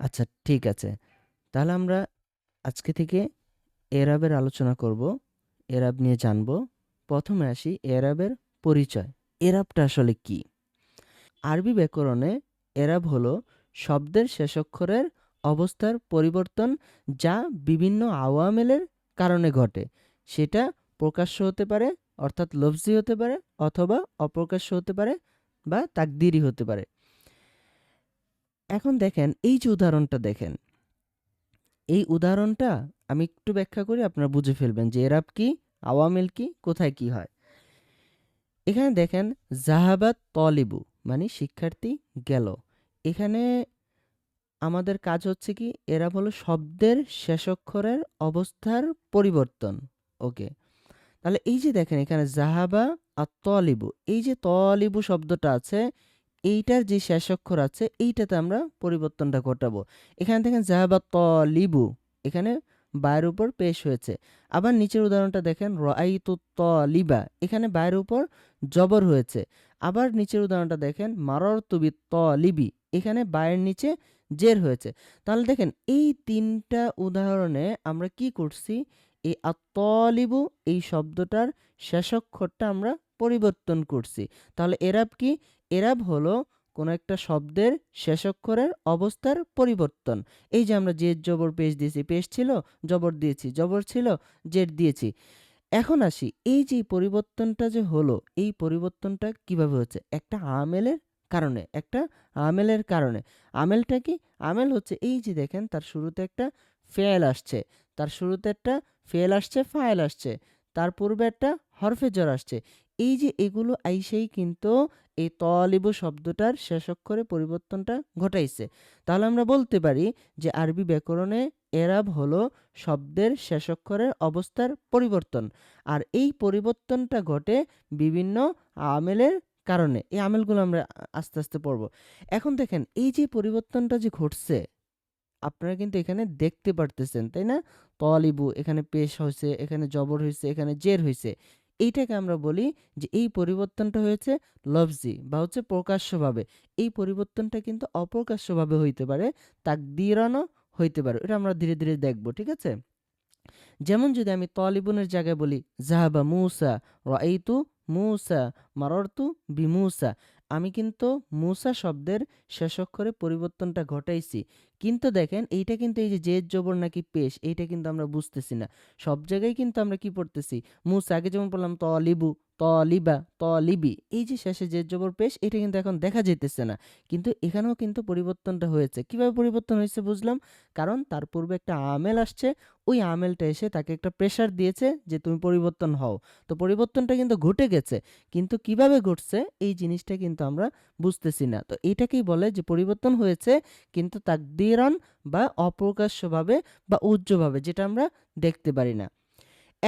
আচ্ছা ঠিক আছে। তাহলে আমরা আজকে থেকে এরাবের আলোচনা করব। এরাব নিয়ে জানব। প্রথমে আসি এরাবের পরিচয়। এরাবটা আসলে কি? আরবি ব্যাকরণে এরাব হলো শব্দের শেষাক্ষরের অবস্থার পরিবর্তন যা বিভিন্ন আওয়ামেলের কারণে ঘটে। সেটা প্রকাশ্য হতে পারে, অর্থাৎ লফজি হতে পারে অথবা অপ্রকাশ্য হতে পারে বা তাকদিরি হতে পারে। এখন দেখেন এই যে উদাহরণটা দেখেন। এই উদাহরণটা আমি একটু ব্যাখ্যা করি আপনারা বুঝে ফেলবেন যে এরাব কি, আওয়ামেল কি, কোথায় কি হয়। এখানে দেখেন জাহাবাত তলিবু মানে শিক্ষার্থী গেল। এখানে আমাদের কাজ হচ্ছে কি এরাব হলো শব্দের শেষাক্ষরের অবস্থার পরিবর্তন। ওকে। তাহলে এই যে দেখেন এখানে জাহাবা আর তলিবু এই যে তলিবু শব্দটা আছে এইটার যে শেষাক্ষর আছে, এইটাতে আমরা পরিবর্তনটা ঘটাবো। এখানে দেখেন জাহাবা তলিবু এখানে বায়ের উপর পেশ হয়েছে। আবার নিচের উদাহরণটা দেখেন, রাআইতু তলিবা এখানে বায়ের উপর জবর হয়েছে। আবার নিচের উদাহরণটা দেখেন, মাররতু বিত-তলিবি এখানে বায়ের নিচে জের হয়েছে। তাহলে দেখেন, এই তিনটা উদাহরণে আমরা কি করছি? এই আত-তলিবু এই শব্দটার শেষাক্ষরটা আমরা পরিবর্তন করছি। তাহলে এরাব কি? এরাব হলো কোনো একটা শব্দের শেষাক্ষরের অবস্থার পরিবর্তন। এই যে আমরা জের জবর পেশ দিয়েছি। পেশ ছিল, জবর দিয়েছি। জবর ছিল, জের দিয়েছি। এখন আসি এই যে পরিবর্তনটা যে হলো, এই পরিবর্তনটা কীভাবে হচ্ছে? একটা আমেলের কারণে, একটা আমেলের কারণে। আমেলটা কি? আমেল হচ্ছে এই যে দেখেন তার শুরুতে একটা ফেল আসছে। তার শুরুতে একটা ফেল আসছে, ফাইল আসছে। তার পূর্বে একটা হরফে জর আসছে। এই যে এগুলো আইসেই কিন্তু এই তলিবু শব্দটার শেষাক্ষরে পরিবর্তনটা ঘটাইছে। তাহলে আমরা বলতে পারি যে আরবি ব্যাকরণে এরাব হলো শব্দের শেষাক্ষরের অবস্থার পরিবর্তন। আর এই পরিবর্তনটা ঘটে বিভিন্ন আমেলের কারণে। এই আমেলগুলো আমরা আস্তে, আস্তে পড়ব। এখন দেখেন এই যে পরিবর্তনটা যে ঘটছে, আপনারা কিন্তু এখানে দেখতে পারতেছেন, তাই না? তলিবু এখানে পেশ হইছে, এখানে জবর হয়েছে এখানে জের হইছে। এইটাকে আমরা বলি যে এই পরিবর্তনটা হয়েছে লফজি বা হচ্ছে প্রকাশ্যভাবে। এই পরিবর্তনটা কিন্তু অপ্রকাশ্যভাবে হইতে পারে, তাকদীরানও হইতে পারে। এটা আমরা ধীরে, ধীরে দেখব। ঠিক আছে? যেমন যদি আমি তলিবনের জায়গায় বলি জাহাবা মুসা রু মুসা মারর্তু বিমূসা। আমি কিন্তু মুসা শব্দের শেষক্ষরে পরিবর্তনটা ঘটাইছি। কিন্তু দেখেন এইটা কিন্তু এই যে জেদ জবর নাকি পেশ এইটা কিন্তু আমরা বুঝতেছি না। সব জায়গায় কিন্তু আমরা কি পড়তেছি? মুসা আগে যেমন পড়লাম তলিবু, তলিবা, তলিবি। এই যে শেষে যে জবর পেশ এটা কিন্তু এখন দেখা যাইতেছে না। কিন্তু এখানেও কিন্তু পরিবর্তনটা হয়েছে। কীভাবে পরিবর্তন হয়েছে বুঝলাম? কারণ তার পূর্বে একটা আমেল আসছে। ওই আমেলটা এসে তাকে একটা প্রেশার দিয়েছে যে তুমি পরিবর্তন হও। তো পরিবর্তনটা কিন্তু ঘটে গেছে। কিন্তু কীভাবে ঘটছে এই জিনিসটা কিন্তু আমরা বুঝতেছি না। তো এটাকেই বলে যে পরিবর্তন হয়েছে কিন্তু তাকদীরান বা অপ্রকাশ্যভাবে বা উহ্যভাবে যেটা আমরা দেখতে পারি না।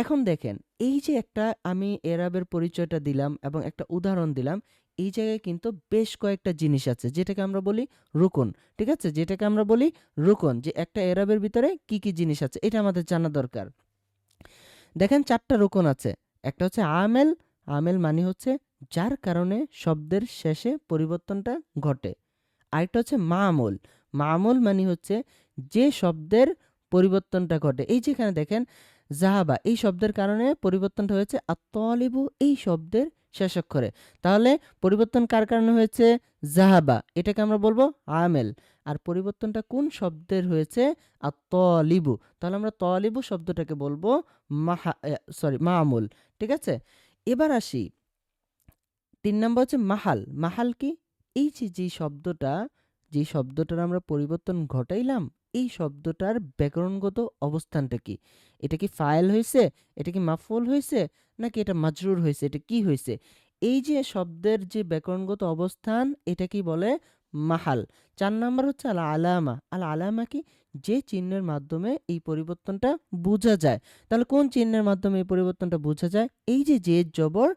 এখন দেখেন এই যে একটা আমি এরাবের পরিচয়টা দিলাম এবং একটা উদাহরণ দিলাম। এই জায়গায় কিন্তু বেশ কয়েকটা জিনিস আছে যেটাকে আমরা বলি রুকন। ঠিক আছে? যেটাকে আমরা বলি রুকন যে একটা এরাবের ভিতরে কি, কি জিনিস আছে এটা আমাদের জানা দরকার। দেখেন ৪ টা রুকন আছে। একটা হচ্ছে আমেল, আমেল মানে হচ্ছে যার কারণে শব্দের শেষে পরিবর্তনটা ঘটে। আরেকটা হচ্ছে মামুল, মামুল মানে হচ্ছে যে শব্দের পরিবর্তনটা ঘটে। এই যেখানে দেখেন জাহাবা এই শব্দের কারণে পরিবর্তনটা হয়েছে আত-তলিবু এই শব্দের শেষাক্ষরে। তাহলে পরিবর্তন কার কারণে হয়েছে? জাহাবা। এটাকে আমরা বলব আমেল। আর পরিবর্তনটা কোন শব্দের হয়েছে? আত-তলিবু। তাহলে আমরা তলিবু শব্দটাকে বলব মাহা সরি মামুল। ঠিক আছে? এবার আসি তিন নম্বর হচ্ছে মাহাল। মাহাল কি? এই যে শব্দটা, যেই শব্দটার আমরা পরিবর্তন ঘটাইলাম, এই শব্দটার ব্যাকরণগত অবস্থানটা কি? এটা কি ফাইল হয়েছে এটা কি মাফউল হয়েছে নাকি এটা মাজরুর হয়েছে এটা কি হয়েছে এই যে শব্দের যে ব্যাকরণগত অবস্থান, এটা কি বলে মাহাল। চার নাম্বার হচ্ছে আল আলামা। আল আলামা কি? যে চিহ্নের মাধ্যমে এই পরিবর্তনটা বোঝা যায়। তাহলে কোন চিহ্নের মাধ্যমে এই পরিবর্তনটা বোঝা যায়? এই যে জের জবর,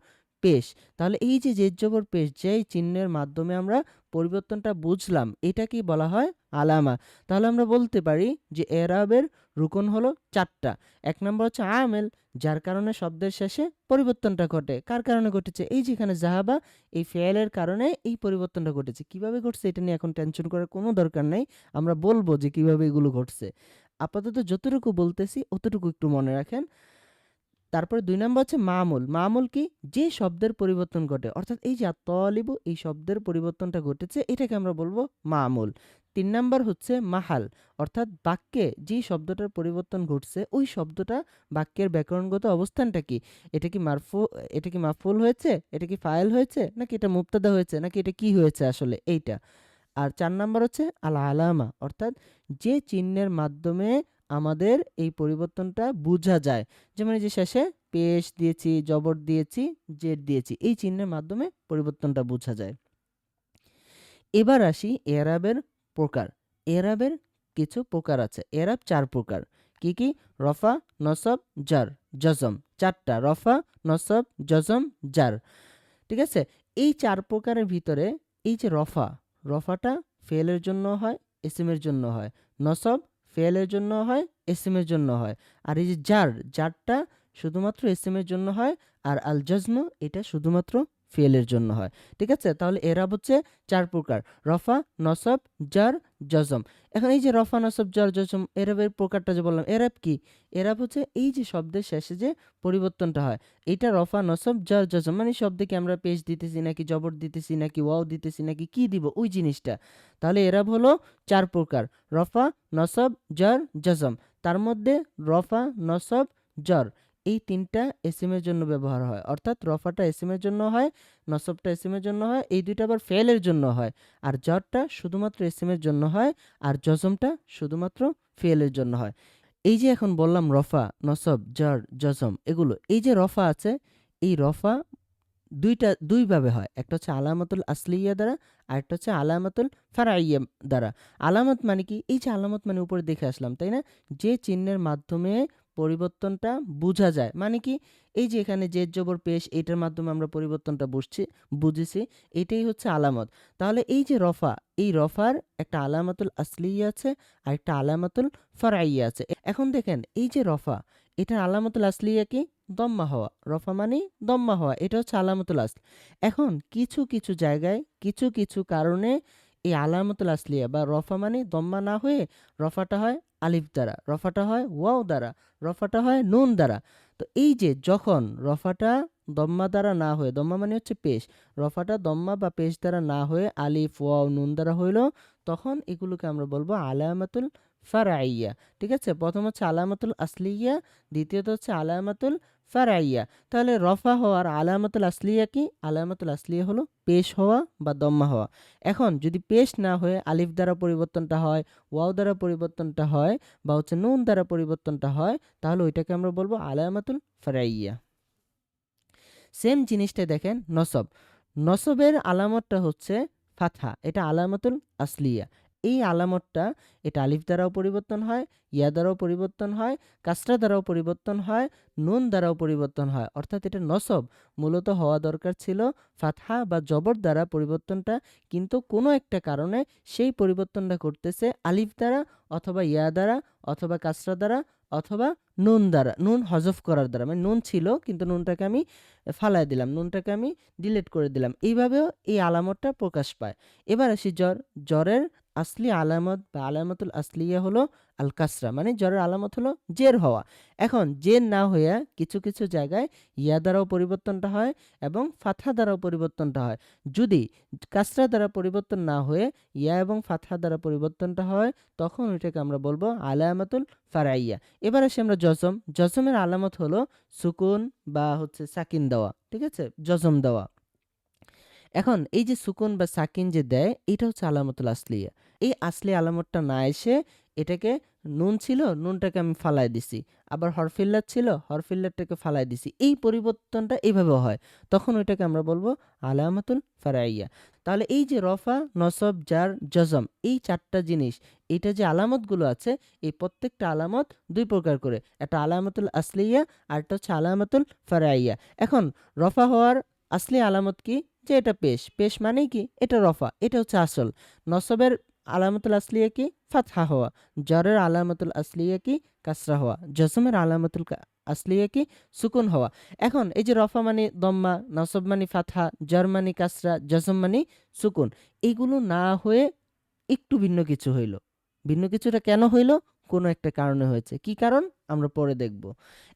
পেশ। তাহলে এই যে জের জবর, পেশ, যেই চিহ্নের মাধ্যমে আমরা পরিবর্তনটা বুঝলাম এটাকেই বলা হয় আলামা? তাহলে আমরা বলতে পারি যে এরাবের রুকন হলো চারটা। এক নম্বর হচ্ছে আমেল, যার কারণে শব্দের শেষে পরিবর্তনটা ঘটে। কার কারণে ঘটেছে? এই যেখানে জাহাবা এই ফেয়ালের কারণে এই পরিবর্তনটা ঘটেছে। কীভাবে ঘটছে এটা নিয়ে এখন টেনশন করার কোনো দরকার নেই। আমরা বলব যে কীভাবে এগুলো ঘটছে। আপাতত যতটুকু বলতেছি, অতটুকু একটু মনে রাখেন। তারপরে দুই নম্বর হচ্ছে মামুল। মামুল কি? যে শব্দের পরিবর্তন ঘটে, অর্থাৎ এই যে তলিবু এই শব্দের পরিবর্তনটা ঘটেছে, এটাকে আমরা বলব মামুল। তিন নম্বর হচ্ছে মাহাল, অর্থাৎ বাক্যে যে শব্দটার পরিবর্তন ঘটছে, ওই শব্দটা বাক্যের ব্যাকরণগত অবস্থানটা কি? এটা কি মারফু, এটা কি মাফুল হয়েছে? এটা কি ফাইল হয়েছে? নাকি এটা মুক্তাদা হয়েছে? নাকি এটা কি হয়েছে আসলে? এইটা। আর চার নম্বর হচ্ছে আল আলামা অর্থাৎ যে চিহ্নের মাধ্যমে আমাদের এই পরিবর্তনটা বোঝা যায়। যেমন যে শেষে পেশ দিয়েছি, জবর দিয়েছি, জেড দিয়েছি, এই চিহ্নের মাধ্যমে পরিবর্তনটা বোঝা যায়। এবার আসি এরাবের প্রকার। এরাবের কিছু প্রকার আছে। এরাব চার প্রকার। কি কি? রফা, নসব, জার, জজম। চারটা। রফা, নসব, জজম, জার। ঠিক আছে? এই চার প্রকারের ভিতরে এই যে রফা, রফাটা ফেলের জন্য হয় এসিমের জন্য হয়। নসব ফেলের জন্য হয় এসএমের জন্য হয়। আর এই যে জার জারটা শুধুমাত্র এসএমের জন্য হয়, আর আল জজম এটা শুধুমাত্র ফেলের জন্য হয়। ঠিক আছে? তাহলে এরাব হচ্ছে চার প্রকার। রফা, নসব, জার, জজম। এখন এই যে রফা, নসব, জার, জজম এরাবের প্রকারটা যে বললাম এরাব কি? এরাব হচ্ছে এই যে শব্দের শেষে যে পরিবর্তনটা হয় এটা রফা, নসব, জার, জজম মানে শব্দে কি আমরা পেশ দিতেছি নাকি জবর দিতেছি নাকি ওয়াও দিতেছি নাকি কি দিব? ওই জিনিসটা। তাহলে এরাব হলো চার প্রকার, রফা, নসব, জার, জজম। তার মধ্যে রফা, নসব, জর। এই তিনটা এসিমের জন্য ব্যবহার হয়। অর্থাৎ রফাটা এসিমের জন্য হয়, নসবটা এসিমের জন্য হয়, এই দুইটা আবার ফেলের জন্য হয়। আর জরটা শুধুমাত্র এসিমের জন্য হয় আর জজমটা শুধুমাত্র ফেলের জন্য হয়। এই যে এখন বললাম রফা, নসব জর জজম এগুলো, এই যে রফা আছে, এই রফা দুইটা, দুইভাবে হয়। একটা হচ্ছে আলামাতুল আসলিয়া দ্বারা, আর একটা হচ্ছে আলামাতুল ফারাইয়া দ্বারা। আলামত মানে কি? এই যে আলামত মানে উপরে দেখে আসলাম, তাই না? যে চিহ্নের মাধ্যমে পরিবর্তনটা বোঝা যায়। মানে কি? এই যে এখানে জেদ জবর পেশ, এটার মাধ্যমে আমরা পরিবর্তনটা বুঝছি, বুঝেছি, এটাই হচ্ছে আলামত। তাহলে এই যে রফা, এই রফার একটা আলামাতুল আসলিয়া আছে আর একটা আলামাতুল ফারাইয়া আছে। এখন দেখেন, এই যে রফা, এটার আলামাতুল আসলিয়া কি? দম্মা হওয়া। রফা মানে দম্মা হওয়া, এটা হচ্ছে আলামতুল আসল। এখন কিছু কিছু জায়গায় কিছু কিছু কারণে এই আলামতুল আসলিয়া বা রফা মানে দম্মা না হয়ে রফাটা হয় আলিফ দ্বারা, রফাটা হয় ওয়াও দ্বারা, রফাটা হয় নুন দ্বারা। তো এই যে যখন রফাটা দম্মা দ্বারা না হয়ে, দম্মা মানে হচ্ছে পেশ, রফাটা দম্মা বা পেশ দ্বারা না হয়ে আলিফ, ওয়াও, নুন দ্বারা হইল, তখন এগুলোকে আমরা বলব আলামাতুল ফারাইয়া ঠিক আছে? প্রথম হচ্ছে আলামাতুল আসলিয়া, দ্বিতীয়ত হচ্ছে আলামাতুল ফারাইয়া। তাহলে রফা হওয়ার আলামাতুল আসলিয়া কি? আলামাতুল আসলিয়া হলো পেশ হওয়া বা দম্মা হওয়া। এখন যদি পেশ না হয়ে আলিফ দ্বারা পরিবর্তনটা হয়, ওয়াও দ্বারা পরিবর্তনটা হয় বা হচ্ছে নুন দ্বারা পরিবর্তনটা হয়, তাহলে ওইটাকে আমরা বলব আলামাতুল ফারাইয়া। সেম জিনিসটা দেখেন, নসব। নসবের আলামতটা হচ্ছে ফাথা এটা আলামাতুল আসলিয়া। এই আলামতটা, এটা আলিফ দ্বারাও পরিবর্তন হয়, ইয়া দ্বারাও পরিবর্তন হয়, কাসরা দ্বারাও পরিবর্তন হয়, নুন দ্বারাও পরিবর্তন হয়। অর্থাৎ এটা নসব। মূলত হওয়া দরকার ছিল ফাতহা বা জবর দ্বারা পরিবর্তনটা, কিন্তু কোনো একটা কারণে সেই পরিবর্তনটা করতেছে আলিফ দ্বারা অথবা ইয়া দ্বারা অথবা কাসরা দ্বারা অথবা নুন দ্বারা, নুন হজফ করার দ্বারা। মানে নুন ছিল, কিন্তু নুনটাকে আমি ফালাই দিলাম, নুনটাকে আমি ডিলিট করে দিলাম। এইভাবেও এই আলামতটা প্রকাশ পায়। এবার আসি জ্বর। জ্বরের আসলি আলামত বা আলামতুল আসলিয়া হলো আল কাসরা মানে জ্বরের আলামত হলো জের হওয়া। এখন জের না হইয়া কিছু কিছু জায়গায় ইয়া দ্বারাও পরিবর্তনটা হয় এবং ফাথা দ্বারাও পরিবর্তনটা হয়। যদি কাসরা দ্বারা পরিবর্তন না হয়ে ইয়া এবং ফাথা দ্বারা পরিবর্তনটা হয়, তখন ওইটাকে আমরা বলব আলামাতুল ফারাইয়া। এবার আসি আমরা জজম। জজমের আলামত হলো সুকুন বা হচ্ছে সাকিন দেওয়া, ঠিক আছে? জজম দেওয়া। এখন এই যে সুকুন বা সাকিন যে দেয়, এটা হচ্ছে আলামতুল আসলিয়া এই আসলি আলামতটা না এসে এটাকে নুন ছিল, নুনটাকে আমি ফালাই দিছি। আবার হরফিল্লার ছিল, হরফিল্লারটাকে ফালাই দিছি। এই পরিবর্তনটা এইভাবে হয়। তখন ওইটাকে আমরা বলব আলামাতুল ফারাইয়া। তাহলে এই যে রফা, নসব, জার, জজম, এই চারটা জিনিস, এটা যে আলামতগুলো আছে, এই প্রত্যেকটা আলামত দুই প্রকার করে। একটা আলামতুল আসলিয়া একটা হচ্ছে আলামতুল ফারাইয়া। এখন রফা হওয়ার আসলি আলামত কি? যে এটা পেশ পেশ মানেই কি? এটা রফা, এটা হচ্ছে আসল। নসবের আলামতুল আসলিয়া কি? ফাতহা হওয়া। জ্বরের আলামতুল আসলিয়া কি? কাসরা হওয়া। জসমের আলামতুল আসলিয়া কি? সুকুন হওয়া। এখন এই যে রফা মানে দম্মা, নসব মানে ফাতহা জর মানে কাসরা, জসম মানে সুকুন এইগুলো না হয়ে একটু ভিন্ন কিছু হইল। ভিন্ন কিছুটা কেন হইল? কোনো একটা কারণে হয়েছে। কি কারণ? আমরা পরে দেখব।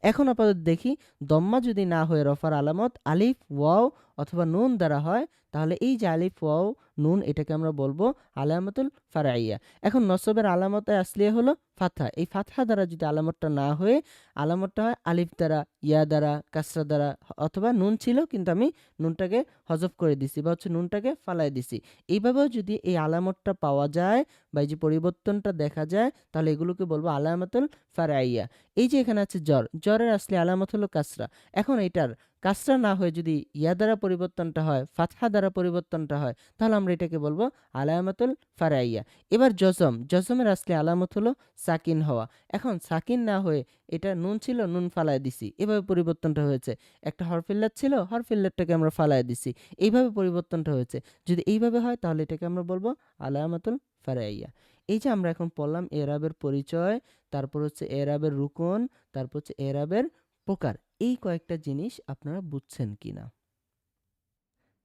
এখন আপাতত দেখি, দম্মা যদি না হয়ে রফার আলামত, আলিফ, ওয়াও অথবা নুন দ্বারা হয়, তাহলে এই যে আলিফ, ওয়াও, নুন এটাকে আমরা বলব আলামতুল ফারাইয়া এখন নসবের আলামত আসলিয়া হলো ফাতহা। এই ফাতহা দ্বারা যদি আলামতটা না হয়ে, আলামতটা হয় আলিফ দ্বারা, ইয়া দ্বারা, কাসরা দ্বারা অথবা নুন ছিল, কিন্তু আমি নুনটাকে হজব করে দিছি বা হচ্ছে নুনটাকে ফালাই দিছি। এইভাবেও যদি এই আলামতটা পাওয়া যায় বা এই যে পরিবর্তনটা দেখা যায়, তাহলে এগুলোকে বলব আলামতুল ফারাইয়া এই যে এখানে আছে জ্বর, জ্বরের আসলে আলামত হলো কাসরা। এখন এটার কাসরা না হয়ে যদি ইয়া দ্বারা পরিবর্তনটা হয়, ফাতহা দ্বারা পরিবর্তনটা হয়, তাহলে আমরা এটাকে বলব আলামাতুল ফারাইয়া। এবার জজম জজমের আসলে আলামত হলো সাকিন হওয়া। এখন সাকিন না হয়ে এটা নুন ছিল, নুন ফালায় দিছি। এভাবে পরিবর্তনটা হয়েছে। একটা হরফিল্লার ছিল হরফিল্লারটাকে আমরা ফালায় দিছি। এইভাবে পরিবর্তনটা হয়েছে। যদি এইভাবে হয়, তাহলে এটাকে আমরা বলব আলামাতুল ফারাইয়া। এই যে আমরা এখন পড়লাম এরাবের পরিচয়, তারপর হচ্ছে এরাবের রুকন, তারপর হচ্ছে এরাবের প্রকার। এই কয়েকটা জিনিস আপনারা বুঝছেন কি না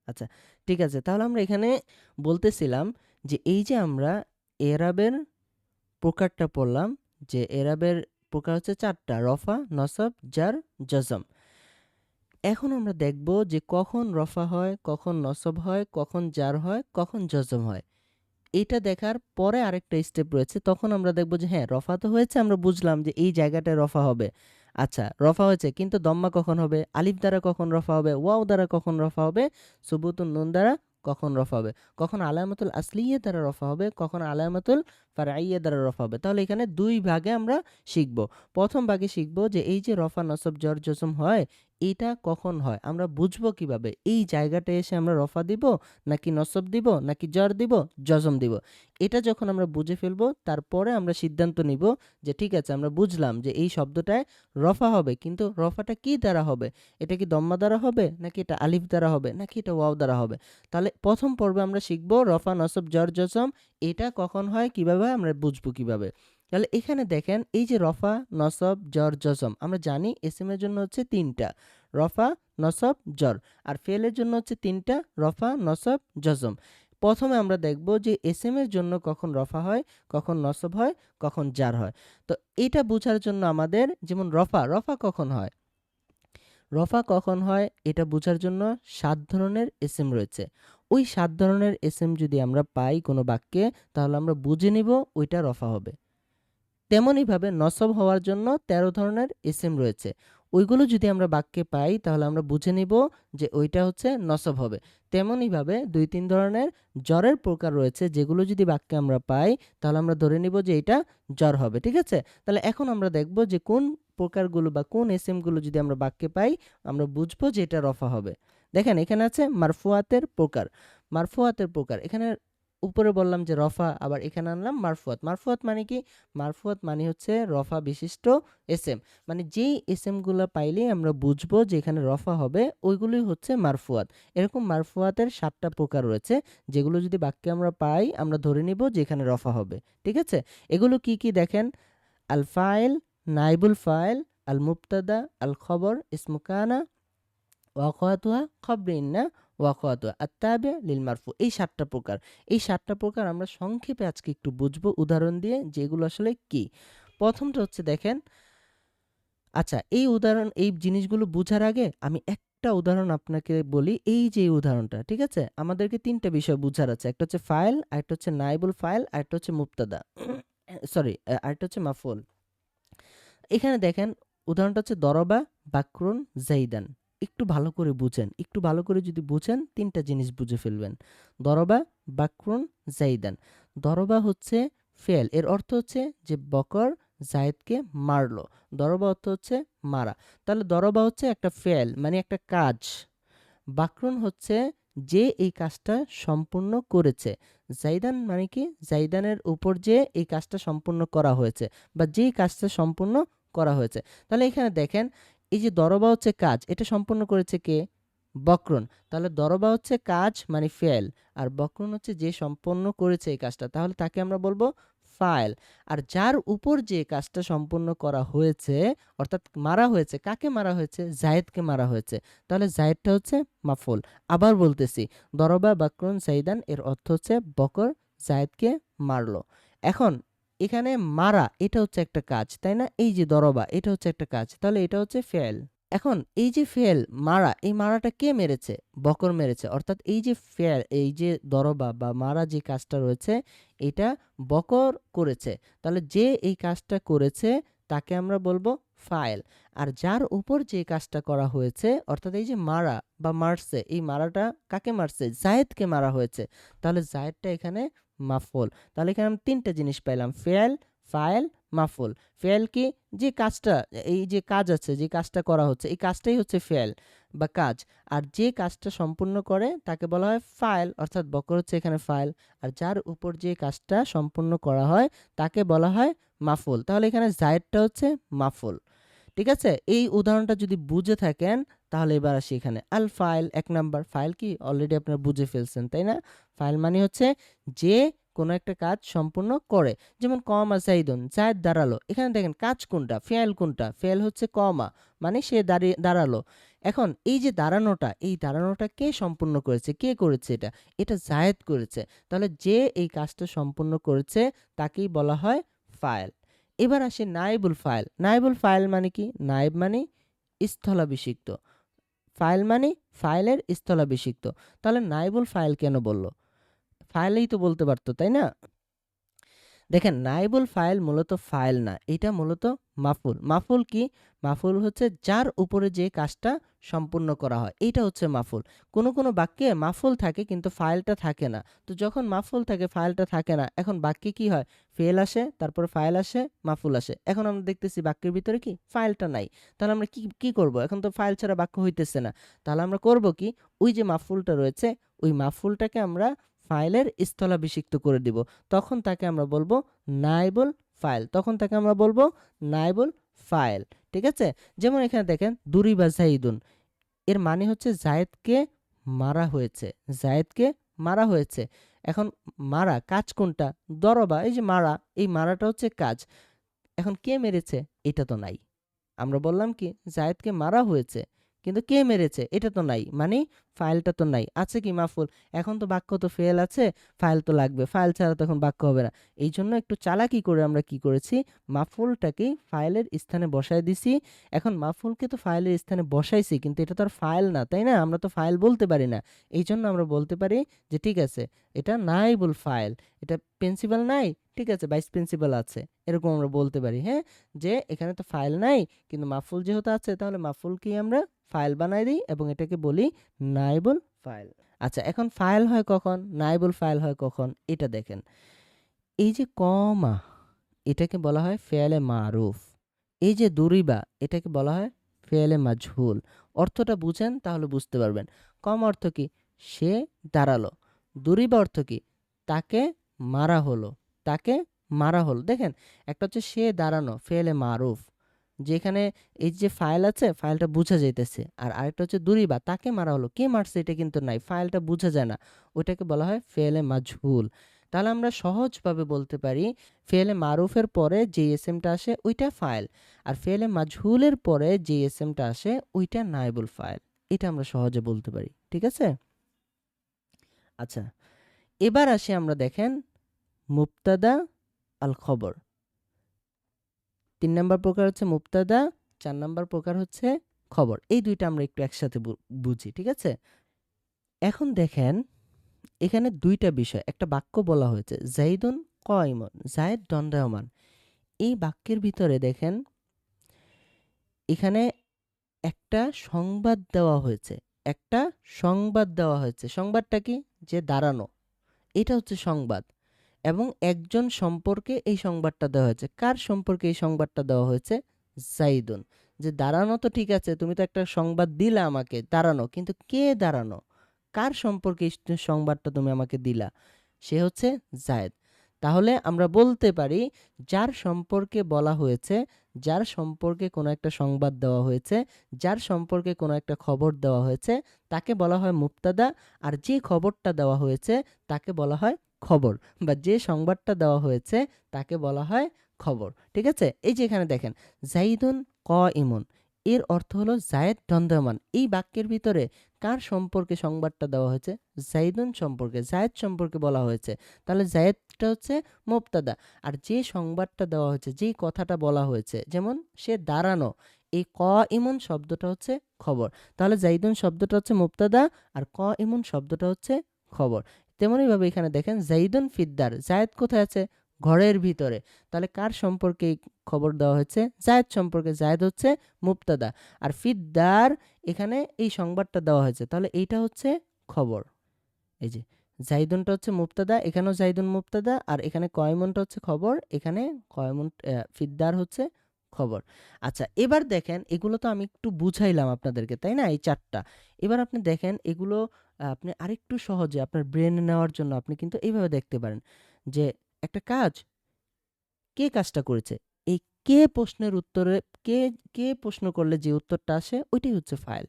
আচ্ছা ঠিক আছে, তাহলে আমরা এখানে বলতেছিলাম যে এই যে আমরা এরাবের প্রকারটা পড়লাম, যে এরাবের প্রকার হচ্ছে চারটা, রফা, নসব, জার, জজম। এখন আমরা দেখব যে কখন রফা হয়, কখন নসব হয়, কখন জার হয়, কখন জজম হয়। এটা দেখার পরে আরেকটা স্টেপ রয়েছে। তখন আমরা দেখব যে হ্যাঁ রফা তো হয়েছে, আমরা বুঝলাম যে এই জায়গাটায় রফা হবে। আচ্ছা রফা হয়েছে, কিন্তু দম্মা কখন হবে? আলিফ দ্বারা কখন রফা হবে? ওয়াও দ্বারা কখন রফা হবে? সুবুতুন নুন দ্বারা কখন রফা হবে? কখন আলামাতুল আসলিয়ে দ্বারা রফা হবে? কখন আলামাতুল ফারাইয়া দ্বারা রফা হবে? তাহলে এখানে দুই ভাগে আমরা শিখব। প্রথম ভাগে শিখব যে, এই যে রফা নসব জর জসম হয় এটা কখন হয়? আমরা বুঝব কীভাবে? এই জায়গাটা এসে আমরা রফা দিব, নাকি নসব দিব, নাকি জ্বর দিব জজম দিব। এটা যখন আমরা বুঝে ফেলব, তারপরে আমরা সিদ্ধান্ত নিব যে ঠিক আছে, আমরা বুঝলাম যে এই শব্দটায় রফা হবে, কিন্তু রফাটা কি দ্বারা হবে? এটা কি দম্মা দ্বারা হবে, নাকি এটা আলিফ দ্বারা হবে, নাকি এটা ওয়াও দ্বারা হবে? তাহলে প্রথম পর্বে আমরা শিখব রফা, নসব, জ্বর জজম এটা কখন হয়, কীভাবে আমরা বুঝব কীভাবে। তাহলে এখানে দেখেন, এই যে রফা, নসব জর জজম, আমরা জানি এসএম এর জন্য হচ্ছে তিনটা, রফা, নসব জর আর ফেলের জন্য হচ্ছে তিনটা, রফা, নসব, জজম। প্রথমে আমরা দেখব যে এসএম এর জন্য কখন রফা হয়, কখন নসব হয়, কখন জার হয়। তো এটা বোঝার জন্য আমাদের যেমন রফা রফা কখন হয়? রফা কখন হয়, এটা বোঝার জন্য সাত ধরনের এসএম রয়েছে। ওই সাত ধরনের এসএম যদি আমরা পাই কোনো বাক্যে, তাহলে আমরা বুঝে নিব ওইটা রফা হবে। তেমনইভাবে নসব হওয়ার জন্য ১৩ ধরনের এসএম রয়েছে। ওইগুলো যদি আমরা বাক্যে পাই, তাহলে আমরা বুঝে নিব যে ওইটা হচ্ছে নসব হবে। তেমনইভাবে দুই তিন ধরনের জ্বরের প্রকার রয়েছে, যেগুলো যদি বাক্যে আমরা পাই, তাহলে আমরা ধরে নিব যে এটা জ্বর হবে, ঠিক আছে? তাহলে এখন আমরা দেখব যে কোন প্রকারগুলো বা কোন এসএমগুলো যদি আমরা বাক্যে পাই, আমরা বুঝব যে এটা রফা হবে। দেখেন এখানে আছে মারফুয়াতের প্রকার। মারফুয়াতের প্রকার। এখানে উপরে বললাম যে রফা, আবার এখানে আনলাম মারফুয়াত। মারফুয়াত মানে কি? মারফুয়াত মানে হচ্ছে রফা বিশিষ্ট এস এম মানে যেই এসএমগুলো পাইলেই আমরা বুঝব যে এখানে রফা হবে, ওইগুলোই হচ্ছে মারফুয়াত। এরকম মারফুয়াতের সাতটা প্রকার রয়েছে, যেগুলো যদি বাক্যে আমরা পাই, আমরা ধরে নিব যে এখানে রফা হবে। ঠিক আছে? এগুলো কি কি দেখেন? আল ফাইল, নাইবুল ফাইল, আল মুবতাদা, আল খবর, ইসমুকানা, ওয়াকাতুহা, খবরিন্না ওয়াকাতুহা আত্তাবে লিল মারফু। এই সাতটা প্রকার। এই সাতটা প্রকার আমরা সংক্ষেপে আজকে একটু বুঝব। উদাহরণ দিয়ে যেগুলো আসলে কি? প্রথমটা হচ্ছে দেখেন আচ্ছা এই উদাহরণ, এই জিনিসগুলো বোঝার আগে আমি একটা উদাহরণ আপনাকে বলি। এই যে উদাহরণটা, ঠিক আছে? আমাদেরকে তিনটা বিষয় বোঝার আছে। একটা হচ্ছে ফাইল, আরেকটা হচ্ছে নাইবুল ফাইল, আরেকটা হচ্ছে মুবতাদা। সরি আরেকটা হচ্ছে মাফুল। এখানে দেখেন, উদাহরণটা হচ্ছে দরবা বাকরুন জাইদান। একটু ভালো করে বুঝেন। একটু ভালো করে যদি বুঝেন, তিনটা জিনিস বুঝে ফেলবেন। দরবা, বাকরুন জাইদান দরবা হচ্ছে ফেল। এর অর্থ হচ্ছে যে বকর জায়েদকে মারলো। দরবা অর্থ হচ্ছে মারা। তাহলে দরবা হচ্ছে একটা ফেল মানে একটা কাজ। বাকরুন হচ্ছে যে এই কাজটা সম্পূর্ণ করেছে। জাইদান মানে কি? জাইদানের উপর যে এই কাজটা সম্পূর্ণ করা হয়েছে বা যেই কাজটা সম্পূর্ণ করা হয়েছে। তাহলে এখানে দেখেন এই যে দরবা হচ্ছে কাজ, এটা সম্পূর্ণ করেছে কে? বক্রন। তাহলে দরবা হচ্ছে কাজ মানে ফেল। আর বক্রন হচ্ছে যে সম্পন্ন করেছে এই কাজটা, তাহলে তাকে আমরা বলব ফাইল। আর যার উপর যে কাজটা সম্পন্ন করা হয়েছে, অর্থাৎ মারা হয়েছে, কাকে মারা হয়েছে? জায়েদকে মারা হয়েছে। তাহলে জায়েদটা হচ্ছে মাফুল। আবার বলতেছি, দরবা বাক্রন সাইদান, এর অর্থ হচ্ছে বকর জায়েদকে মারলো। এখন এখানে মারা, এটা হচ্ছে একটা কাজ, তাই না? এই যে দরবা, এটা হচ্ছে একটা কাজ, তাহলে এটা হচ্ছে ফেল। এখন এই যে ফেল, মারা, এই মারাটা কে মেরেছে? বকর মেরেছে। অর্থাৎ এই যে ফেল, এই যে দরবা বা মারা যে কাজটা রয়েছে, এটা বকর করেছে। তাহলে যে এই কাজটা করেছে, তাকে আমরা বলব ফাইল। আর যার উপর যে কাজটা করা হয়েছে, অর্থাৎ এই যে মারা বা মারছে, এই মারাটা কাকে মারছে? জায়েদকে মারা হয়েছে। তাহলে জায়েদটা এখানে মাফুল। তাহলে এখানে আমরা তিনটা জিনিস পাইলাম, ফেল, ফাইল, মাফল। ফেল কি? যে কাজটা, এই যে কাজ আছে, যে কাজটা করা হচ্ছে, এই কাজটাই হচ্ছে ফেল বা কাজ। আর যে কাজটা সম্পূর্ণ করে, তাকে বলা হয় ফাইল, অর্থাৎ বকর হচ্ছে এখানে ফাইল। আর যার উপর যে কাজটা সম্পূর্ণ করা হয়, তাকে বলা হয় মাফল। তাহলে এখানে জায়েদটা হচ্ছে মাফল। ঠিক আছে? এই উদাহরণটা যদি বুঝে থাকেন তাহলে এবার আসি এখানে। আল ফাইল এক নাম্বার ফাইল কি? অলরেডি আপনারা বুঝে ফেলছেন, তাই না? ফাইল মানে হচ্ছে যে কোনো একটা কাজ সম্পূর্ণ করে। যেমন কমা জাইদুন জায়দ দাঁড়াল। এখানে দেখেন, কাজ কোনটা? ফেল কোনটা? ফেল হচ্ছে কমা মানে সে দাঁড়িয়ে দাঁড়াল। এখন এই যে দাঁড়ানোটা, এই দাঁড়ানোটা কে সম্পূর্ণ করেছে? কে করেছে এটা? এটা জায়েদ করেছে। তাহলে যে এই কাজটা সম্পূর্ণ করেছে, তাকেই বলা হয় ফাইল এবার আসে নাইবুল ফাইল নাইবুল ফাইল মানে কি? নাইব মানে স্থলাভিষিক্ত। ফাইল মানে ফাইলের স্থলাভিষিক্ত। তাহলে নাইবুল ফাইল কেন বলল? ফাইলেই তো বলতে পারতো, তাই না? দেখেন, নাইবুল ফাইল মূলত ফাইল না, এটা মূলত মাফুল। মাফুল কি? মাফুল হচ্ছে যার উপরে যে কাজটা সম্পূর্ণ করা হয়। এইটা হচ্ছে মাফুল। কোনো কোনো বাক্যে মাফুল থাকে কিন্তু ফাইলটা থাকে না। তো যখন মাফুল থাকে, ফাইলটা থাকে না, এখন বাক্যে কি হয়? ফেল আসে, তারপর ফাইল আসে, মাফুল আসে। এখন আমরা দেখতেছি বাক্যের ভিতরে কি? ফাইলটা নাই। তাহলে আমরা কি কি করব? এখন তো ফাইল ছাড়া বাক্য হইতেছে না। তাহলে আমরা করব কি? ওই যে মাফুলটা রয়েছে, ওই মাফুলটাকে আমরা ফাইলের স্থলাভিষিক্ত করে দিব। তখন তাকে আমরা বলব নাইবুল ফাইল। তখন তাকে আমরা বলব নাইবুল ফাইল, ঠিক আছে? যেমন এখানে দেখেন দুরি বা জাইদুন এর মানে হচ্ছে জায়েদকে মারা হয়েছে জায়েদকে মারা হয়েছে। এখন মারা কাজ কোনটা? দরবা, এই যে মারা, এই মারাটা হচ্ছে কাজ। এখন কে মেরেছে? এটা তো নাই। আমরা বললাম কি জায়েদকে মারা হয়েছে। কিন্তু কে মেরেছে? এটা তো নাই। মানে ফাইলটা তো নাই। আছে কি মাফুল? এখন তো বাক্য তো ফেল আছে, ফাইল তো লাগবে। ফাইল ছাড়া তখন বাক্য হবে না। এই জন্য একটু চালাকি করে আমরা কি করেছি? মাফুলটাকেই ফাইলের স্থানে বসায় দিছি। এখন মাফুলকে তো ফাইলের স্থানে বসাইছি, কিন্তু এটা তো আর ফাইল না, তাই না? আমরা তো ফাইল বলতে পারি না। এই জন্য আমরা বলতে পারি যে, ঠিক আছে, এটা নাইবুল ফাইল। এটা প্রিন্সিপাল নাই? ঠিক আছে, ভাইস প্রিন্সিপাল আছে। এরকম আমরা বলতে পারি হ্যাঁ? যে, এখানে তো ফাইল নাই, কিন্তু মাফুল যেহেতু আছে, তাহলে মাফুলকেই আমরা ফাইল বানাই দিই এবং এটাকে বলি নাইবল ফাইল আচ্ছা এখন ফাইল হয় কখন? নাইবুল ফাইল হয় কখন? এটা দেখেন। এই যে কমা, এটাকে বলা হয় ফেয়ালে মারুফ। এই যে দুরিবা, এটাকে বলা হয় ফেয়ালে মাজহুল। অর্থটা বুঝেন তাহলে বুঝতে পারবেন। কম অর্থ কি? সে দাঁড়াল। দুরিবা অর্থ কি? তাকে মারা হলো। তাকে মারা হলো। দেখেন, একটা হচ্ছে সে দাঁড়ানো, ফেলে মারুফ। যেখানে এই যে ফাইল আছে ফাইলটা বোঝা যাইতেছে। আর আরেকটা হচ্ছে দুরিবা, তাকে মারা হলো। কে মারছে এটা কিন্তু নাই ফাইলটা বোঝা যায় না। ওইটাকে বলা হয় ফেলে মাজহুল। তাহলে আমরা সহজভাবে বলতে পারি, ফেলে মারুফের পরে যে এস এমটা আসে ওইটা ফাইল আর ফেলে মাজহুলের পরে যে এস এমটা আসে ওইটা নাইবুল ফাইল এটা আমরা সহজে বলতে পারি, ঠিক আছে? আচ্ছা এবার আসি আমরা দেখেন মুক্তাদা আল খবর তিন নম্বর প্রকার হচ্ছে মুক্তাদা চার নম্বর প্রকার হচ্ছে খবর। এই দুইটা আমরা একটু একসাথে বুঝি, ঠিক আছে? এখন দেখেন, এখানে দুইটা বিষয়, একটা বাক্য বলা হয়েছে, জাইদুন কয়মন, জায়দ দণ্ডায়মান। এই বাক্যের ভিতরে দেখেন, এখানে একটা সংবাদ দেওয়া হয়েছে, একটা সংবাদ দেওয়া হয়েছে। সংবাদটা কি? যে দাঁড়ানো। এটা হচ্ছে সংবাদ। এবং একজন সম্পর্কে এই সংবাদটা দেওয়া হয়েছে। কার সম্পর্কে এই সংবাদটা দেওয়া হয়েছে? জাইদুন। যে, দাঁড়ানো তো ঠিক আছে, তুমি তো একটা সংবাদ দিলা আমাকে, দাঁড়ানো। কিন্তু কে দাঁড়ানো? কার সম্পর্কে সংবাদটা তুমি আমাকে দিলা? সে হচ্ছে জায়েদ। তাহলে আমরা বলতে পারি, যার সম্পর্কে বলা হয়েছে, যার সম্পর্কে কোনো একটা সংবাদ দেওয়া হয়েছে, যার সম্পর্কে কোনো একটা খবর দেওয়া হয়েছে, তাকে বলা হয় মুক্তাদা আর যে খবরটা দেওয়া হয়েছে, তাকে বলা হয় খবর বা যে সংবাদটা দেওয়া হয়েছে তাকে বলা হয় খবর, ঠিক আছে? এই যে এখানে দেখেন, জাইদুন ক ইমন এর অর্থ হলো জায়েদ দণ্ডমান এই বাক্যের ভিতরে কার সম্পর্কে সংবাদটা দেওয়া হয়েছে? জাইদুন সম্পর্কে, জায়েদ সম্পর্কে বলা হয়েছে। তাহলে জায়েদটা হচ্ছে মোবতাদা। আর যে সংবাদটা দেওয়া হয়েছে, যেই কথাটা বলা হয়েছে, যেমন সে দাঁড়ানো, এই ক ইমন শব্দটা হচ্ছে খবর। তাহলে জাইদুন শব্দটা হচ্ছে মুবতাদা আর ক ইমন শব্দটা হচ্ছে খবর। তেমনইভাবে এখানে দেখেন জাইদুন ফিদ্দার। জায়েদ কোথায় আছে? ঘরের ভিতরে। তাহলে কার সম্পর্কে খবর দেওয়া হয়েছে? জায়েদ সম্পর্কে। জায়েদ হচ্ছে মুবতাদা। আর ফিদ্দার এখানে এই সংবাদটা দেওয়া হয়েছে। তাহলে এইটা হচ্ছে খবর। এই যে জাইদুনটা হচ্ছে মুবতাদা, এখানেও জাইদুন মুবতাদা, আর এখানে কয়মনটা হচ্ছে খবর, এখানে কয়মন ফিদ্দার হচ্ছে খবর। আচ্ছা এবার দেখেন, এগুলো তো আমি একটু বুঝাইলাম আপনাদেরকে, তাই না? এই চারটা। এবার আপনি দেখেন, এগুলো আপনি আরেকটু সহজে আপনার ব্রেনে নেওয়ার জন্য আপনি কিন্তু এইভাবে দেখতে পারেন যে, একটা কাজ কে কাজটা করেছে? এই কে প্রশ্নের উত্তরে, কে কে প্রশ্ন করলে যে উত্তরটা আসে ওইটাই হচ্ছে ফাইল।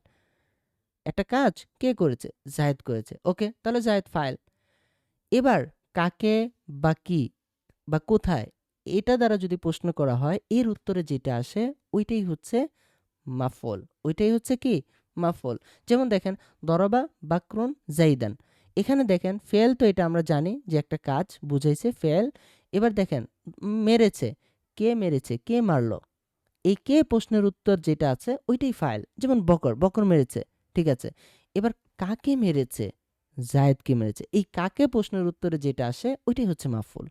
একটা কাজ কে করেছে? জায়েদ করেছে। ওকে, তাহলে জায়েদ ফাইল। এবার কাকে বা কি বা কোথায় এটা দ্বারা যদি প্রশ্ন করা হয়, এর উত্তরে যেটা আসে ওইটাই হচ্ছে মাফল। ওইটাই হচ্ছে কি? মাফল। যেমন দেখেন, দরবা বাক্রুন জাইদান। এখানে দেখেন, ফেল তো এটা আমরা জানি যে একটা কাজ বুঝাইছে ফেল। এবার দেখেন, মেরেছে। কে মেরেছে? কে মারলো? এই কে প্রশ্নের উত্তর যেটা আছে ওইটাই ফাইল। যেমন বকর বকর মেরেছে, ঠিক আছে। এবার কাকে মেরেছে? জায়েদকে মেরেছে। এই কাকে প্রশ্নের উত্তরে যেটা আসে ওইটাই হচ্ছে মাফুল,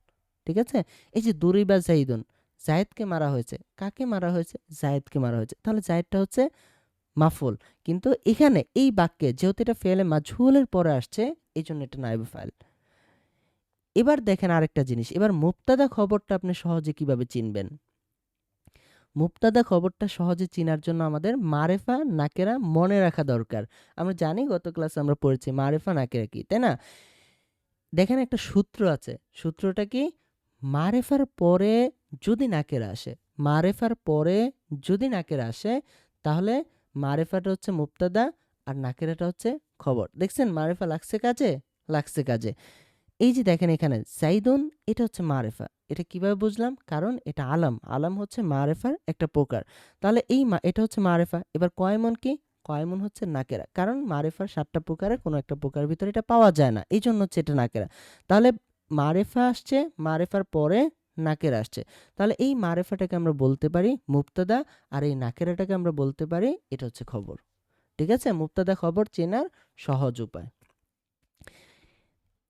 ঠিক আছে? এই যে দূরই বা জাইদুন, জায়েদকে মারা হয়েছে। কাকে মারা হয়েছে? জায়েদকে মারা হয়েছে। তাহলে জায়েদটা হচ্ছে মাফুল। কিন্তু এখানে এই বাক্যে যেহেতু এটা ফেলে মাজহুলের পরে আসছে এই জন্য এটা নাইব ফাইল। এবার দেখেন আরেকটা জিনিস। এবার মুক্তাদা খবরটা আপনি সহজে কীভাবে চিনবেন? মুক্তাদা খবরটা সহজে চিনার জন্য আমাদের মারেফা, নাকেরা মনে রাখা দরকার। আমরা জানি গত ক্লাসে আমরা পড়েছি মারেফা, নাকেরা কি, তাই না? দেখেন একটা সূত্র আছে। সূত্রটা কি? মারেফার পরে যদি নাকেরা আসে, মারেফার পরে যদি নাকেরা আসে, তাহলে মারেফাটা হচ্ছে মুক্তাদা আর নাকেরাটা হচ্ছে খবর। দেখছেন মারেফা লাগছে কাজে? লাগছে কাজে। এই যে দেখেন এখানে জাইদুন এটা হচ্ছে মারেফা। এটা কীভাবে বুঝলাম? কারণ এটা আলাম। আলাম হচ্ছে মারেফার একটা প্রকার। তাহলে এই এটা হচ্ছে মারেফা। এবার কয়মন কি? কয়মন হচ্ছে নাকেরা। কারণ মারেফার সাতটা প্রকারের কোনো একটা প্রকারের ভিতরে এটা পাওয়া যায় না। এই জন্য হচ্ছে এটা নাকেরা। তাহলে মারেফা আসছে, মারেফার পরে নাকেরা আসছে। তাহলে এই মারেফাটাকে আমরা বলতে পারি মুক্তাদা আর এই নাকেরাটাকে আমরা বলতে পারি এটা হচ্ছে খবর। ঠিক আছে? মুক্তাদা খবর চেনার সহজ উপায়।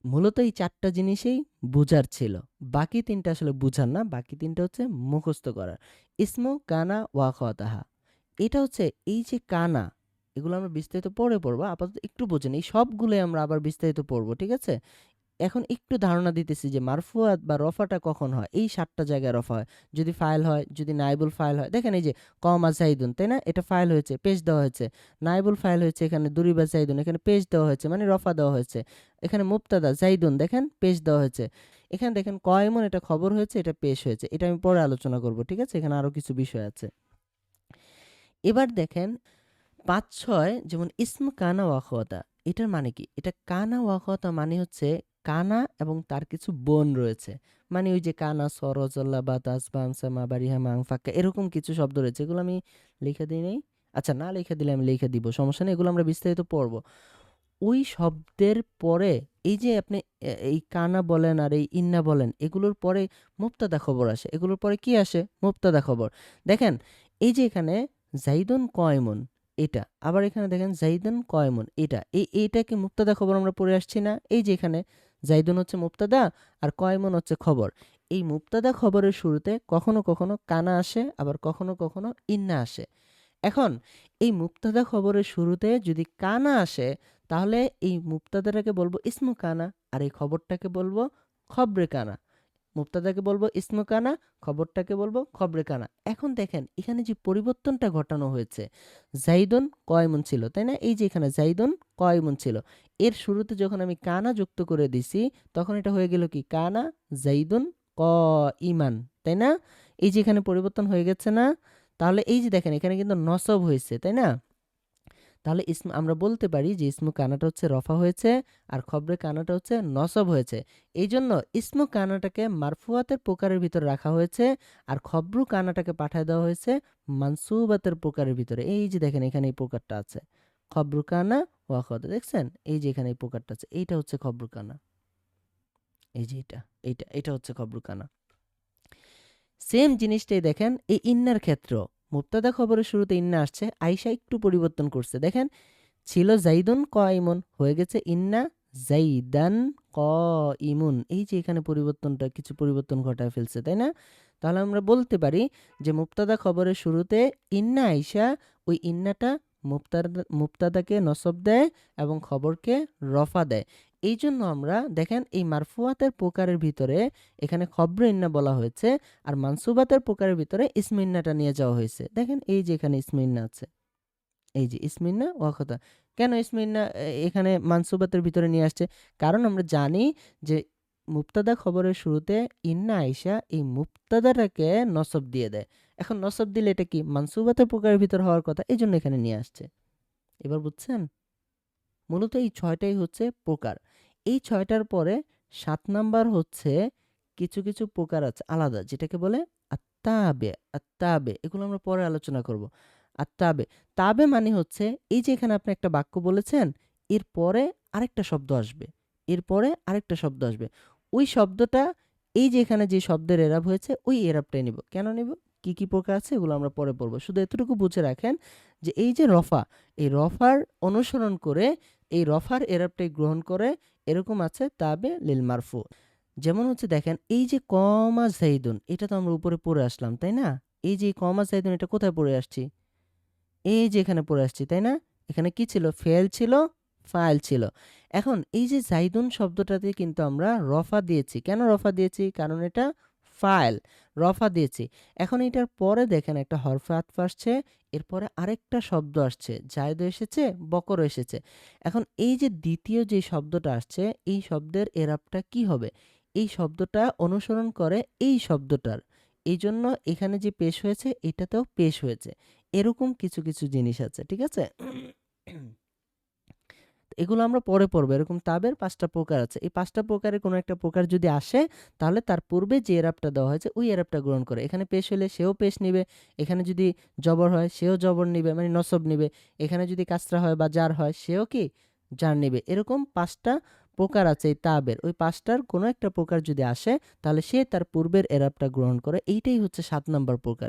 মূলত এই চারটা জিনিসেই বুঝার ছিল। বাকি তিনটা আসলে বুঝার না, বাকি তিনটা হচ্ছে মুখস্থ করার। ইসমু, কানা, ওয়া, খতাহা। এটা হচ্ছে এই যে কানা, এগুলো আমরা বিস্তারিত পরে পড়ব, আপাতত একটু বোঝেন এই সবগুলোই আমরা আবার বিস্তারিত পড়ব, ঠিক আছে? এখন একটু ধারণা দিতেছি যে মারফুয়াত বা রফাটা কখন হয়? এই সাতটা জায়গায় রফা হয়। যদি ফাইল হয়, যদি নাইবুল ফাইল হয়। দেখেন এই যে কমা জাইদুন তাই না? এটা ফাইল হয়েছে পেজ দেওয়া হয়েছে। নাইবুল ফাইল হয়েছে, এখানে দুরিবা জাইদুন এখানে পেজ দেওয়া হয়েছে মানে রফা দেওয়া হয়েছে। এখানে মুক্তাদা জাইদুন দেখেন পেজ দেওয়া হয়েছে। এখানে দেখেন কয়মন, এটা খবর হয়েছে, এটা পেশ হয়েছে। এটা আমি পরে আলোচনা করব, ঠিক আছে? এখানে আরও কিছু বিষয় আছে। এবার দেখেন, পাঁচ ছয়, যেমন ইসম কানা ওয়াখওয়াতা, এটার মানে কি? এটা কানা ওয়াখওয়াতা মানে হচ্ছে কানা এবং তার কিছু বোন রয়েছে। মানে ওই যে কানা, সরজল্লা বা তাসবামসা মা বাড়িহা মাং ফাক্কা এরকম কিছু শব্দ রয়েছে। এগুলো আমি লিখে দিই নাই। আচ্ছা না লিখে দিলে আমি লিখে দিব, সমস্যা নেই, এগুলো আমরা বিস্তারিত পড়ব। ওই শব্দের পরে এই যে আপনি এই কানা বলেন আর এই ইন্না বলেন, এগুলোর পরে মুক্তাদা খবর আসে। এগুলোর পরে কি আসে? মুক্তাদা খবর। দেখেন, এই যে এখানে জাইদুন কয়মন, এটা। আবার এখানে দেখেন, জাইদুন কয়মন, এটা। এই, এইটাকে মুক্তাদা খবর আমরা পড়ে আসছি না। এই যে এখানে জাইদুন হচ্ছে মুক্তাদা আর কয়মন হচ্ছে খবর। এই মুক্তাদা খবরের শুরুতে কখনো কখনো কানা আসে, আবার কখনো কখনো ইন্না আসে। এখন এই মুক্তাদা খবরের শুরুতে যদি কানা আসে, তাহলে এই মুক্তাদাটাকে বলব ইসমু কানা আর এই খবরটাকে বলব খবরে কানা। মুক্তাদাকে বলব ইসমু কানা খবরটাকে বলব খবরে কানা এখন দেখেন, এখানে যে পরিবর্তনটা ঘটানো হয়েছে, জাইদুন কয়মন ছিল, তাই না? এই যে এখানে জাইদন কয়মন ছিল, এর শুরুতে যখন আমি কানা যুক্ত করে দিছি, তখন এটা হয়ে গেল কি? কানা জাইদন ক ইমান তাই না? এই যে এখানে পরিবর্তন হয়ে গেছে না? তাহলে এই যে দেখেন, এখানে কিন্তু নসব হয়েছে, তাই না? তাহলে ইসম, আমরা বলতে পারি যে ইসমু কানাটা হচ্ছে রফা হয়েছে আর খবরে কানাটা হচ্ছে নসব হয়েছে। এই জন্য ইসমু কানাটাকে মারফুয়াতের প্রকারের ভিতরে রাখা হয়েছে আর খবরু কানাটাকে পাঠায় দেওয়া হয়েছে মানসুবাতের প্রকারের ভিতরে। এই যে দেখেন এখানে এই প্রকারটা আছে। খবরু কানা ওয়াখদ দেখছেন? এই যে এখানে এই প্রকারটা আছে। এইটা হচ্ছে খবরু কানা। এই যে এটা এইটা এটা হচ্ছে খবরু কানা। সেম জিনিসটাই দেখেন এই ইন্নার ক্ষেত্র। মুক্তাদা খবরের শুরুতে ইন্না আসছে আইসা একটু পরিবর্তন করছে। দেখেন, ছিল জাইদুন ক ইমুন হয়ে গেছে ইন্না জাইদান ক ইমুন এই যে এখানে পরিবর্তনটা, কিছু পরিবর্তন ঘটায় ফেলছে, তাই না? তাহলে আমরা বলতে পারি যে মুক্তাদা খবরের শুরুতে ইন্না আইসা ওই ইন্নাটা মুক্তাদা মুক্তাদাকে নসব দেয় এবং খবরকে রফা দেয়। এই জন্য আমরা, দেখেন এই মারফুয়াতের প্রকারের ভিতরে এখানে খবর ইন্না বলা হয়েছে আর মানসুবাতের প্রকারের ভিতরে ইসমিন্নাটা নিয়ে যাওয়া হয়েছে। দেখেন এই যে এখানে ইসমিন্না আছে। এই যে ইসমিন্না, ওয়াকতা। কেন ইসমিন্না এখানে মানসুবাতের ভিতরে নিয়ে আসছে? কারণ আমরা জানি যে মুক্তাদা খবরের শুরুতে ইন্না আইসা এই মুক্তাদাটাকে নসব দিয়ে দেয়। এখন নসব দিলে এটা কি? মানসুবাতের প্রকারের ভিতর হওয়ার কথা এই জন্য এখানে নিয়ে আসছে। এবার বুঝছেন? মূলত এই ছয়টাই হচ্ছে প্রকার। এই ছয়টার পরে সাত নাম্বার হচ্ছে কিছু কিছু প্রকার আছে, আলাদা, যেটাকে বলে আত্মাবে আত্মাবে এগুলো আমরা পরে আলোচনা করব। আত্মাবে তাবে মানে হচ্ছে এই যে এখানে আপনি একটা বাক্য বলেছেন, এর পরে আরেকটা শব্দ আসবে এরপরে আরেকটা শব্দ আসবে। ওই শব্দটা, এই যে এখানে যে শব্দের এরাব হয়েছে, ওই এরাবটাই নিব। কেন নিব? কি কি প্রকার আছে, এগুলো আমরা পরে পড়ব। শুধু এতটুকু বুঝে রাখেন যে এই যে রফা, এই রফার অনুসরণ করে, এই রফার এরাবটাই গ্রহণ করে এরকম আছে তাবে লিল মারফু। যেমন হচ্ছে দেখেন, এই যে কমা জাইদুন এটা তো আমরা উপরে পড়ে আসলাম, তাই না? এই যে কমা জাইদুন এটা কোথায় পড়ে আসছি? এই যে এখানে পড়ে আসছি, তাই না? এখানে কি ছিল? ফেল ছিল, ফাইল ছিল। এখন এই যে জাইদুন শব্দটাতে কিন্তু আমরা রফা দিয়েছি। কেন রফা দিয়েছি? কারণ এটা ফাইল রফা দিয়েছি। এখন এটার পরে দেখেন একটা হরফে আতফ আসছে, এরপরে আরেকটা শব্দ আসছে, জায়দ এসেছে, বকর এসেছে। এখন এই যে দ্বিতীয় যে শব্দটা আসছে, এই শব্দের এরাবটা কি হবে? এই শব্দটা অনুসরণ করে এই শব্দটার। এই জন্য এখানে যে পেশ হয়েছে, এটাতেও পেশ হয়েছে। এরকম কিছু কিছু জিনিস আছে, ঠিক আছে? এগুলো আমরা পরে পড়ব। এরকম তাবের পাঁচটা প্রকার আছে। এই পাঁচটা প্রকারের কোনো একটা প্রকার যদি আসে, তাহলে তার পূর্বে যে এরাবটা দেওয়া হয়েছে, ওই এরাবটা গ্রহণ করে। এখানে পেশ হলে সেও পেশ নিবে, এখানে যদি জবর হয়, সেও জবর নিবে মানে নসব নিবে। এখানে যদি কাসরা হয় বা জার হয়, সেও কি? জার নিবে। এরকম পাঁচটা প্রকার আছে এই তাবের। ওই পাঁচটার কোনো একটা প্রকার যদি আসে, তাহলে সে তার পূর্বের এরাবটা গ্রহণ করে। এইটাই হচ্ছে সাত নম্বর প্রকার।